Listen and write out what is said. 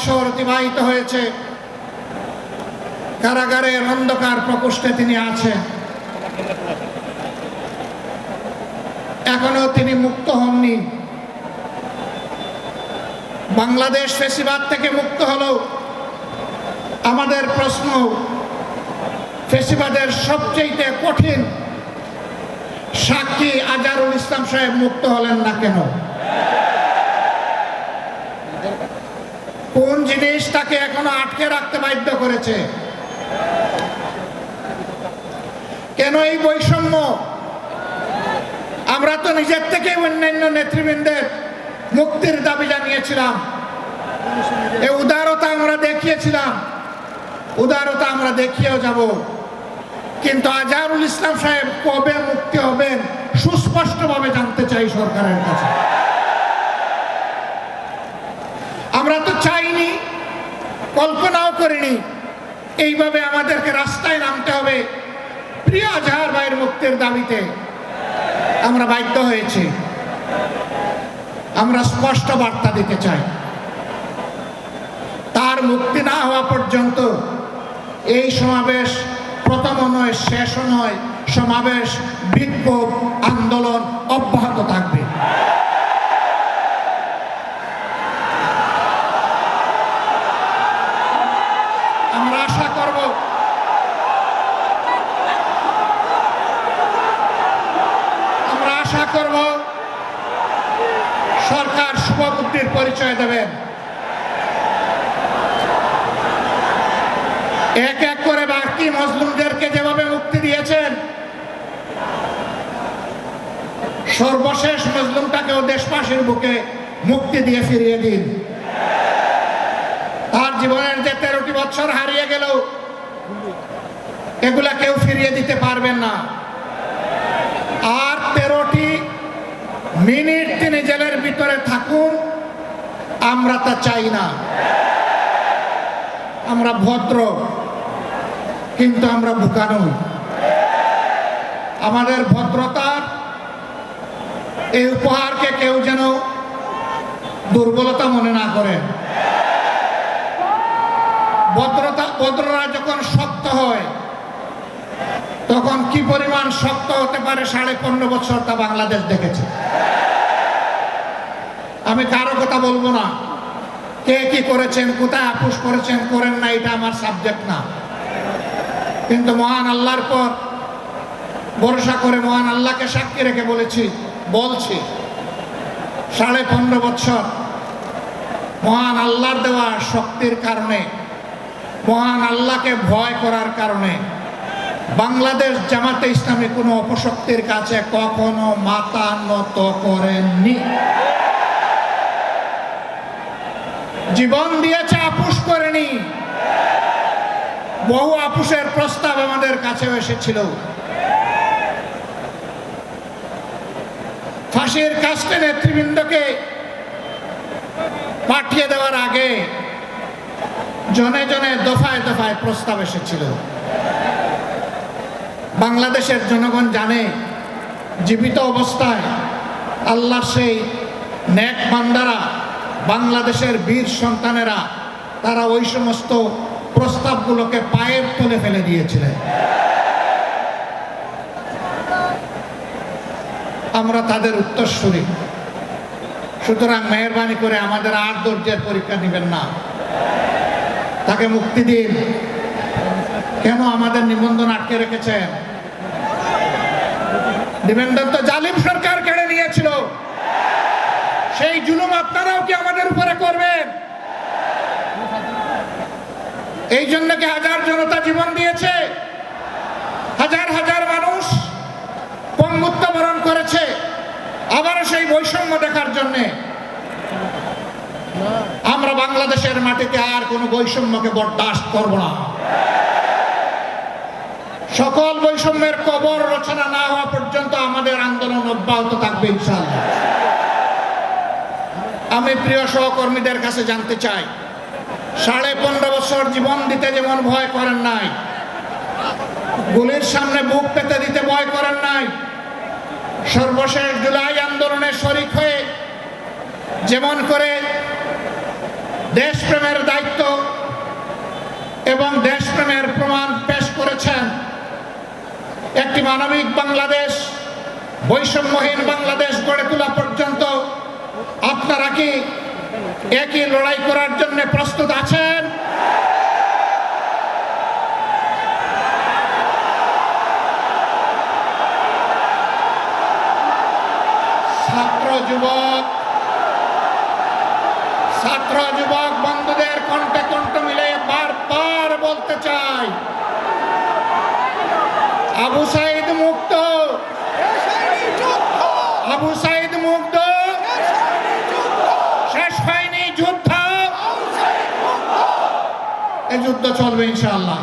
বৎসর অতিবাহিত হয়েছে। কারাগারের অন্ধকার প্রকোষ্ঠে তিনি আছেন। এখনও তিনি মুক্ত হননি। বাংলাদেশ ফেসিবাদ থেকে মুক্ত হলো আমাদের প্রশ্ন, ফেসিবাদের সবচেয়ে কঠিন সাক্ষী আজারুল ইসলাম সাহেব মুক্ত হলেন না কেন কোন জিনিস তাকে এখনও আটকে রাখতে বাধ্য করেছে। কেন এই বৈষম্য? আমরা তো নিজের থেকে অন্যান্য নেতৃবৃন্দের মুক্তির দাবি জানিয়েছিলাম। এই উদারতা আমরা দেখিয়েছিলাম। উদারতা আমরা দেখিয়েও যাব। কিন্তু আজহারুল ইসলাম সাহেব কবে মুক্তি হবেন, সুস্পষ্টভাবে জানতে চাই সরকারের কাছে। আমরা তো চাইনি, কল্পনাও করিনি। এইভাবে আমাদেরকে রাস্তায় নামতে হবে। প্রিয় আজহার ভাইয়ের মুক্তির দাবিতে আমরা বাধ্য হয়েছি। আমরা স্পষ্ট বার্তা দিতে চাই। তার মুক্তি না হওয়া পর্যন্ত এই সমাবেশ প্রথম নয় শেষ নয়। সমাবেশ, বিক্ষোভ, আন্দোলন অব্যাহত থাকবে আমরা আশা করব আমরা আশা করব। সরকার শুভবুদ্ধির পরিচয় দেবেন। এক এক করে বাকি মজলুমদেরকে যেভাবে মুক্তি দিয়েছেন, সর্বশেষ মজলুমটাকেও দেশবাসীর বুকে মুক্তি দিয়ে ফিরিয়ে দিন। তার জীবনের যে তেরোটি বছর হারিয়ে গেল এগুলা কেউ ফিরিয়ে দিতে পারবেন না। আর মিনিট তিনি জেলের ভিতরে থাকুন, আমরা তা চাই না। আমরা ভদ্র, কিন্তু আমরা বোকা আমাদের ভদ্রতার এই উপহারকে কেউ যেন দুর্বলতা মনে না করেন ভদ্রতা, ভদ্ররা যখন হয় তখন কি পরিমাণ শক্ত হতে পারে সাড়ে পনেরো বছর তা বাংলাদেশ দেখেছে। আমি কারও কথা বলব না। কে কি করেছেন, কোথায় আপুস করেছেন, করেন না, এটা আমার সাবজেক্ট না। কিন্তু মহান আল্লাহর পর ভরসা করে মহান আল্লাহকে সাক্ষী রেখে বলেছি, বলছি, সাড়ে পনেরো বছর মহান আল্লাহর দেওয়া শক্তির কারণে, মহান আল্লাহকে ভয় করার কারণে বাংলাদেশ জামাতে ইসলামী কোনো অপশক্তির কাছে কখনো মাথা নত করেননি। জীবন দিয়েছে আপুস করেনি। বহু আপুষের প্রস্তাব আমাদের কাছে এসেছিল। ফাঁসির কাস্টে নেতৃবৃন্দকে পাঠিয়ে দেওয়ার আগে জনে জনে দফায় দফায় প্রস্তাব এসেছিল। বাংলাদেশের জনগণ জানে, জীবিত অবস্থায় আল্লাহ সেই ন্যাক বান্দারা, বাংলাদেশের বীর সন্তানেরা, তারা ওই সমস্ত প্রস্তাবগুলোকে পায়ের তুলে ফেলে দিয়েছিলেন। আমরা তাদের উত্তর উত্তরসূরি। সুতরাং মেহরবানি করে আমাদের আর ধৈর্যের পরীক্ষা নেবেন না। তাকে মুক্তি দিন। কেন আমাদের নিবন্ধন আটকে রেখেছেন? নিবন্ধন তো জালিম সরকার কেড়ে নিয়েছিল। সেই জুলুম আপনারাও কি আমাদের উপরে করবেন? এই জন্য কি হাজার জনতা জীবন দিয়েছে? হাজার হাজার মানুষ পঙ্গুত্ব বরণ করেছে আবারও সেই বৈষম্য দেখার জন্যে। আমরা বাংলাদেশের মাটিতে আর কোনো বৈষম্যকে বরদাস্ত করব না। সকল বৈষম্যের কবর রচনা না হওয়া পর্যন্ত অব্যাহত থাকবে ইনশাআল্লাহ। আমি প্রিয় সহকর্মীদের কাছে জানতে চাই, সাড়ে পনেরো বছর জীবন দিতে যেমন ভয় করেন নাই, গুলির সামনে বুক পেতে দিতে ভয় করেন নাই, সর্বশেষ জুলাই আন্দোলনে শরিক হয়ে যেমন করে দেশপ্রেমের দায়িত্ব এবং দেশপ্রেমের প্রমাণ পেশ করেছেন একটি মানবিক বাংলাদেশ বৈষম্যহীন বাংলাদেশ গড়ে তোলা পর্যন্ত আপনারা কি একই লড়াই করার জন্য প্রস্তুত আছেন? ছাত্র যুবক ছাত্র যুবক বন্ধুদের কণ্ঠে কণ্ঠ মিলে বারবার বলতে চাই, আবু সাইদ মুক্ত আবু সাইদ মুগ্ধ। শেষ হয়নি যুদ্ধ। এই যুদ্ধ চলবে ইনশাআল্লাহ।